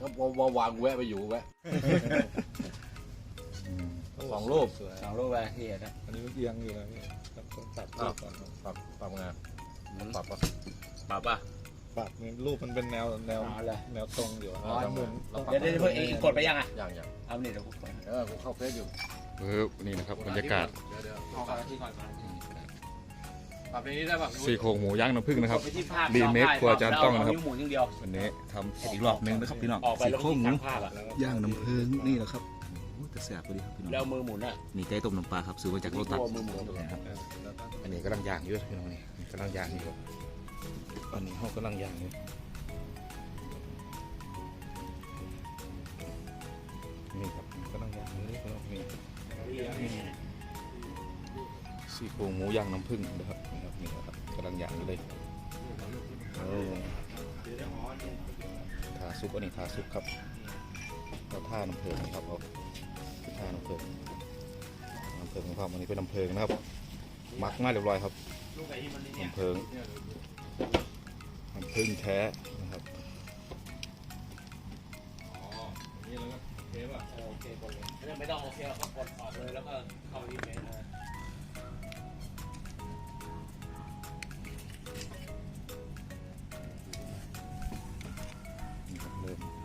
ก็วาวางแวะไปอยู่แวะสองรูปสวยสองรูปอะไรที่เห็นนะอันนี้มันเอียงอยู่นะพี่ต้องต้องตัดรูปก่อนครับปรับปรับไงปรับปะปรับป่ะปรับนี่รูปมันเป็นแนวแนวเอาเลยแนวตรงอยู่อ๋อต้องหมุนเราปรับเดี๋ยวเดี๋ยวเพิ่งเองกดไปยังอะอย่างอย่างเอาเนี่ยเดี๋ยวกูกดเออผมเข้าเฟซอยู่เออนี่นะครับบรรยากาศเดี๋ยวเดี๋ยวเอาก่อนที่ก่อนมา ปรับในนี้ได้ป่ะซี่โครงหมูย่างน้ำผึ้งนะครับกดไปที่ภาพรีเมคครัวอาจารย์ต้องนะครับเานิ้วหมุนอย่างเดียววันนี้ทำอีกรอบหนึงนะครับพี่น้องออกไปซี่แล้วโครงหมูตั้งภาพอะย่างน้ำผึ้งนี่แหละครับโอ้แต่แสบพอดีครับพี่น้องแล้วมือหมุนอะนี่ไก่ต้มน้ำปลาครับซื้อมาจากโรตัสตัวมือหมุนนะครับเออแล้วก็อันนี้กำลังย่างอยู่พี่น้องนี่กำลังย่างอยู่อันนี้เขากำลังย่างอยู่ ซี่โครงหมูย่างน้ำผึ้งนะครับนี่ครับนี่ครับกำลังย่างเลยโอ้ทาซุปอันนี้ทาซุปครับเราท่าน้ำเพลิงนะครับเราท่าน้ำเพลิงน้ำเพลิงนะครับอันนี้เป็นน้ำเพลิงนะครับมักมายเรียบร้อยครับน้ำเพลิงน้ำผึ้งแท้นะครับนี่แล้วก็เทปอะโอเคกดเลยไม่ต้องโอเคเราก็กดออกเลยแล้วก็ Yes.